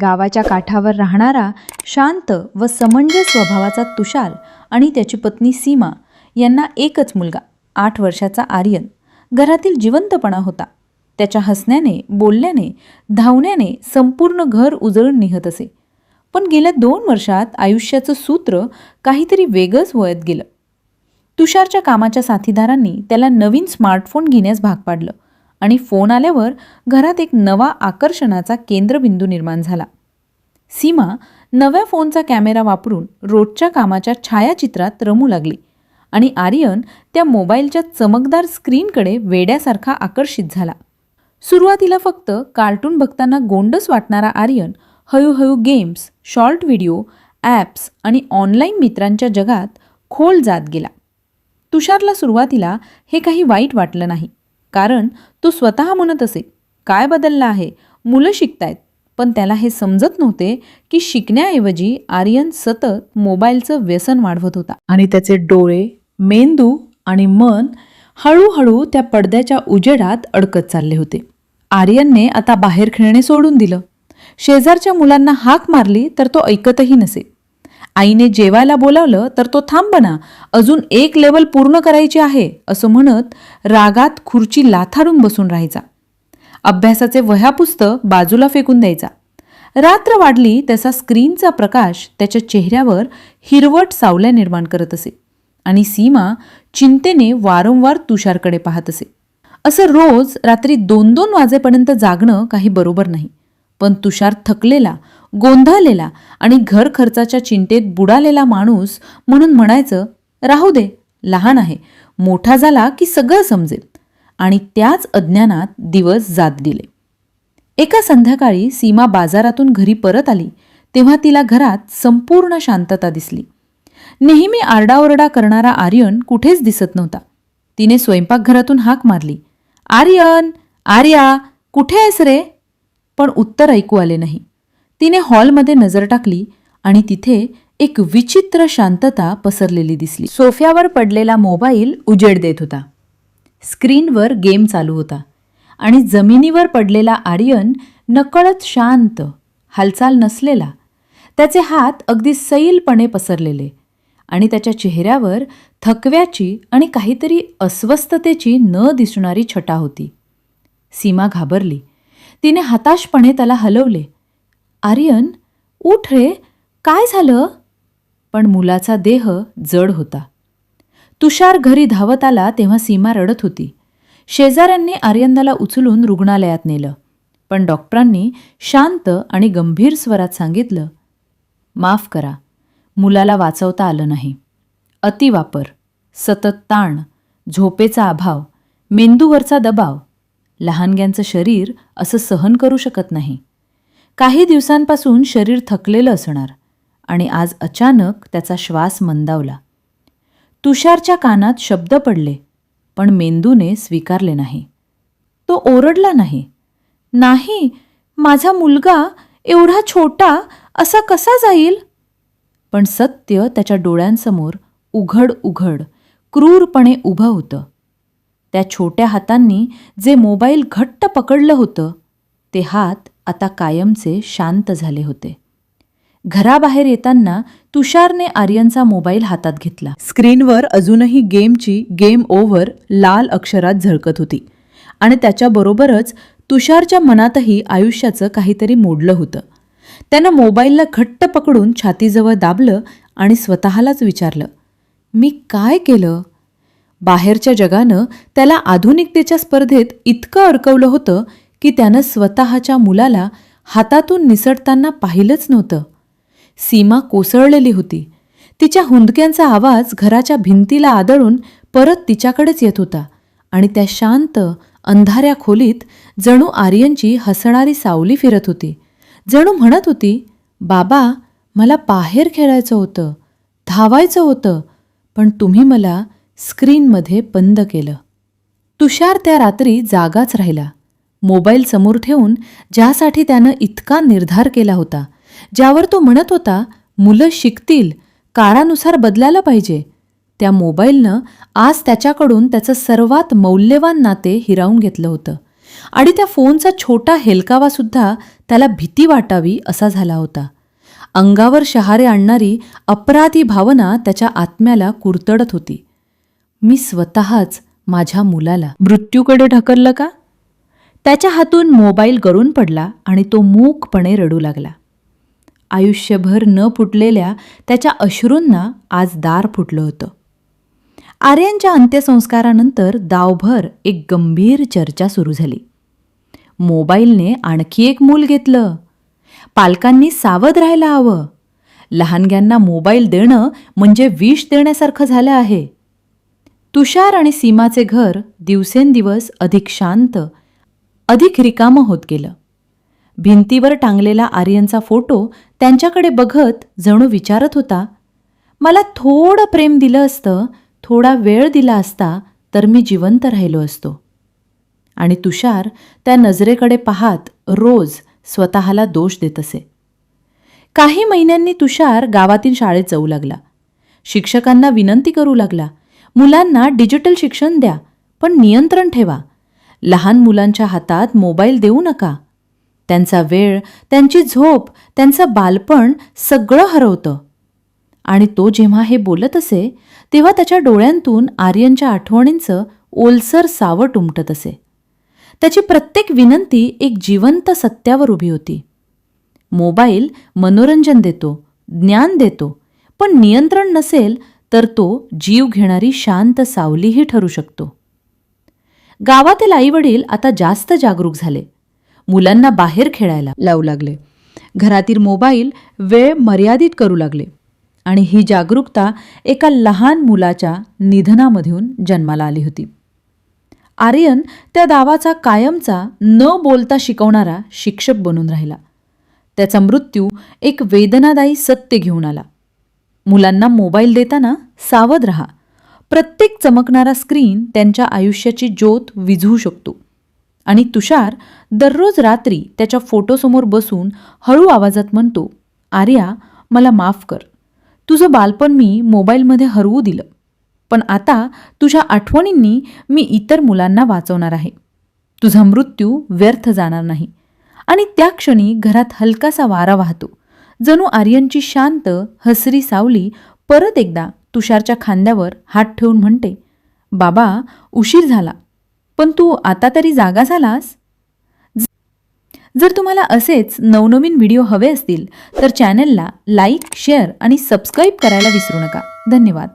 गावाच्या काठावर राहणारा शांत व समंजस स्वभावाचा तुषार आणि त्याची पत्नी सीमा यांना एकच मुलगा आठ वर्षाचा आर्यन. घरातील जिवंतपणा होता. त्याच्या हसण्याने बोलण्याने धावण्याने संपूर्ण घर उजळून निघत असे. पण गेल्या दोन वर्षात आयुष्याचं सूत्र काहीतरी वेगळंच वळत गेलं. तुषारच्या कामाच्या साथीदारांनी त्याला नवीन स्मार्टफोन घेण्यास भाग पाडलं. आणि फोन आल्यावर घरात एक नवा आकर्षणाचा केंद्रबिंदू निर्माण झाला. सीमा नव्या फोनचा कॅमेरा वापरून रोजच्या कामाच्या छायाचित्रात रमू लागली आणि आर्यन त्या मोबाईलच्या चमकदार स्क्रीनकडे वेड्यासारखा आकर्षित झाला. सुरुवातीला फक्त कार्टून बघताना गोंडस वाटणारा आर्यन हळूहळू गेम्स शॉर्ट व्हिडिओ ॲप्स आणि ऑनलाईन मित्रांच्या जगात खोल जात गेला. तुषारला सुरुवातीला हे काही वाईट वाटलं नाही. कारण तो स्वतः म्हणत असे काय बदललं आहे? मुलं शिकतायत. पण त्याला हे समजत नव्हते की शिकण्याऐवजी आर्यन सतत मोबाईलचं व्यसन वाढवत होता. आणि त्याचे डोळे मेंदू आणि मन हळूहळू त्या पडद्याच्या उजेडात अडकत चालले होते. आर्यनने आता बाहेर खेळणे सोडून दिलं. शेजारच्या मुलांना हाक मारली तर तो ऐकतही नसे. आईने जेवायला बोलावलं तर तो थांब ना अजून एक लेवल पूर्ण करायची आहे असं म्हणत रागात खुर्ची लाथाडून बसून राहायचा. अभ्यासाचे वह्या पुस्तक बाजूला फेकून द्यायचा. रात्र वाढली तसा स्क्रीनचा प्रकाश त्याच्या चेहऱ्यावर हिरवट सावल्या निर्माण करत असे. आणि सीमा चिंतेने वारंवार तुषारकडे पाहत असे. असं रोज रात्री दोन दोन वाजेपर्यंत जागणं काही बरोबर नाही. पण तुषार थकलेला गोंधळलेला आणि घर खर्चाच्या चिंतेत बुडालेला माणूस म्हणून म्हणायचं राहू दे लहान आहे. मोठा झाला की सगळं समजेल. आणि त्याच अज्ञानात दिवस जात गेले. एका संध्याकाळी सीमा बाजारातून घरी परत आली तेव्हा तिला घरात संपूर्ण शांतता दिसली. नेहमी आरडाओरडा करणारा आर्यन कुठेच दिसत नव्हता. तिने स्वयंपाकघरातून हाक मारली आर्यन आर्या कुठे आहेस रे? पण उत्तर ऐकू आले नाही. तिने हॉलमध्ये नजर टाकली आणि तिथे एक विचित्र शांतता पसरलेली दिसली. सोफ्यावर पडलेला मोबाईल उजेड देत होता. स्क्रीनवर गेम चालू होता आणि जमिनीवर पडलेला आर्यन नकळत शांत हालचाल नसलेला त्याचे हात अगदी सैलपणे पसरलेले आणि त्याच्या चेहऱ्यावर थकव्याची आणि काहीतरी अस्वस्थतेची न दिसणारी छटा होती. सीमा घाबरली. तिने हताशपणे त्याला हलवले आर्यन उठ रे काय झालं? पण मुलाचा देह जड होता. तुषार घरी धावत आला तेव्हा सीमा रडत होती. शेजाऱ्यांनी आर्यनला उचलून रुग्णालयात नेलं. पण डॉक्टरांनी शांत आणि गंभीर स्वरात सांगितलं माफ करा मुलाला वाचवता आलं नाही. अतिवापर सतत ताण झोपेचा अभाव मेंदूवरचा दबाव लहानग्यांचं शरीर असं सहन करू शकत नाही. काही दिवसांपासून शरीर थकलेलं असणार आणि आज अचानक त्याचा श्वास मंदावला. तुषारच्या कानात शब्द पडले पण मेंदूने स्वीकारले नाही. तो ओरडला नाही नाही माझा मुलगा एवढा छोटा असा कसा जाईल? पण सत्य त्याच्या डोळ्यांसमोर उघड उघड क्रूरपणे उभं होतं. त्या छोट्या हातांनी जे मोबाईल घट्ट पकडलं होतं ते हात आता कायमचे शांत झाले होते. घराबाहेर येताना तुषारने आर्यनचा मोबाईल हातात घेतला. स्क्रीनवर अजूनही गेमची गेम ओव्हर लाल अक्षरात झळकत होती आणि त्याच्याबरोबरच तुषारच्या मनातही आयुष्याचं काहीतरी मोडलं होतं. त्यानं मोबाईलला घट्ट पकडून छातीजवळ दाबलं आणि स्वतःलाच विचारलं मी काय केलं? बाहेरच्या जगानं त्याला आधुनिकतेच्या स्पर्धेत इतकं अडकवलं होतं की त्यानं स्वतःच्या मुलाला हातातून निसटताना पाहिलंच नव्हतं. सीमा कोसळलेली होती. तिच्या हुंदक्यांचा आवाज घराच्या भिंतीला आदळून परत तिच्याकडेच येत होता आणि त्या शांत अंधाऱ्या खोलीत जणू आर्यनची हसणारी सावली फिरत होती. जणू म्हणत होती बाबा मला बाहेर खेळायचं होतं धावायचं होतं पण तुम्ही मला स्क्रीनमध्ये बंद केलं. तुषार त्या रात्री जागाच राहिला. मोबाईल समोर ठेवून ज्यासाठी त्यानं इतका निर्धार केला होता ज्यावर तो म्हणत होता मुलं शिकतील काळानुसार बदलायला पाहिजे. त्या मोबाईलनं आज त्याच्याकडून त्याचं सर्वात मौल्यवान नाते हिरावून घेतलं होतं. आणि त्या फोनचा छोटा हेलकावासुद्धा त्याला भीती वाटावी असा झाला होता. अंगावर शहारे आणणारी अपराधी भावना त्याच्या आत्म्याला कुरतडत होती. मी स्वतःच माझ्या मुलाला. मृत्यूकडे ढकललं का? त्याच्या हातून मोबाईल गळून पडला आणि तो मूकपणे रडू लागला. आयुष्यभर न फुटलेल्या त्याच्या अश्रूंना आज दार फुटलं होतं. आर्यांच्या अंत्यसंस्कारानंतर दावभर एक गंभीर चर्चा सुरू झाली. मोबाईलने आणखी एक मूल घेतलं. पालकांनी सावध राहायला हवं. लहानग्यांना मोबाईल देणं म्हणजे विष देण्यासारखं झालं आहे. तुषार आणि सीमाचे घर दिवसेंदिवस अधिक शांत अधिक रिकामं होत गेलं. भिंतीवर टांगलेला आर्यनचा फोटो त्यांच्याकडे बघत जणू विचारत होता मला थोडं प्रेम दिलं असतं थोडा वेळ दिला असता तर मी जिवंत राहिलो असतो. आणि तुषार त्या नजरेकडे पाहात रोज स्वतःला दोष देत असे. काही महिन्यांनी तुषार गावातील शाळेत जाऊ लागला. शिक्षकांना विनंती करू लागला मुलांना डिजिटल शिक्षण द्या पण नियंत्रण ठेवा. लहान मुलांच्या हातात मोबाईल देऊ नका. त्यांचा वेळ त्यांची झोप त्यांचं बालपण सगळं हरवतं. आणि तो जेव्हा हे बोलत असे तेव्हा त्याच्या डोळ्यांतून आर्यनच्या आठवणींचं ओलसर सावट उमटत असे. त्याची प्रत्येक विनंती एक जिवंत सत्यावर उभी होती. मोबाईल मनोरंजन देतो ज्ञान देतो पण नियंत्रण नसेल तर तो जीव घेणारी शांत सावलीही ठरू शकतो. गावातील आईवडील आता जास्त जागरूक झाले. मुलांना बाहेर खेळायला लावू लागले. घरातील मोबाईल वेळ मर्यादित करू लागले. आणि ही जागरूकता एका लहान मुलाच्या निधनामधून जन्माला आली होती. आर्यन त्या दावाचा कायमचा न बोलता शिकवणारा शिक्षक बनून राहिला. त्याचा मृत्यू एक वेदनादायी सत्य घेऊन आला. मुलांना मोबाईल देताना सावध रहा. प्रत्येक चमकणारा स्क्रीन त्यांच्या आयुष्याची ज्योत विझवू शकतो. आणि तुषार दररोज रात्री त्याच्या फोटोसमोर बसून हळू आवाजात म्हणतो आर्या मला माफ कर. तुझं बालपण मी मोबाईलमध्ये हरवू दिलं. पण आता तुझ्या आठवणींनी मी इतर मुलांना वाचवणार आहे. तुझा मृत्यू व्यर्थ जाणार नाही. आणि त्या क्षणी घरात हलकासा वारा वाहतो. जणू आर्यनची शांत हसरी सावली परत एकदा तुषारच्या खांद्यावर हात ठेवून म्हणते बाबा उशीर झाला. पण तू आता तरी जागा झालास? जर तुम्हाला असेच नवनवीन व्हिडिओ हवे असतील तर चॅनलला लाईक शेअर आणि सबस्क्राईब करायला विसरू नका. धन्यवाद.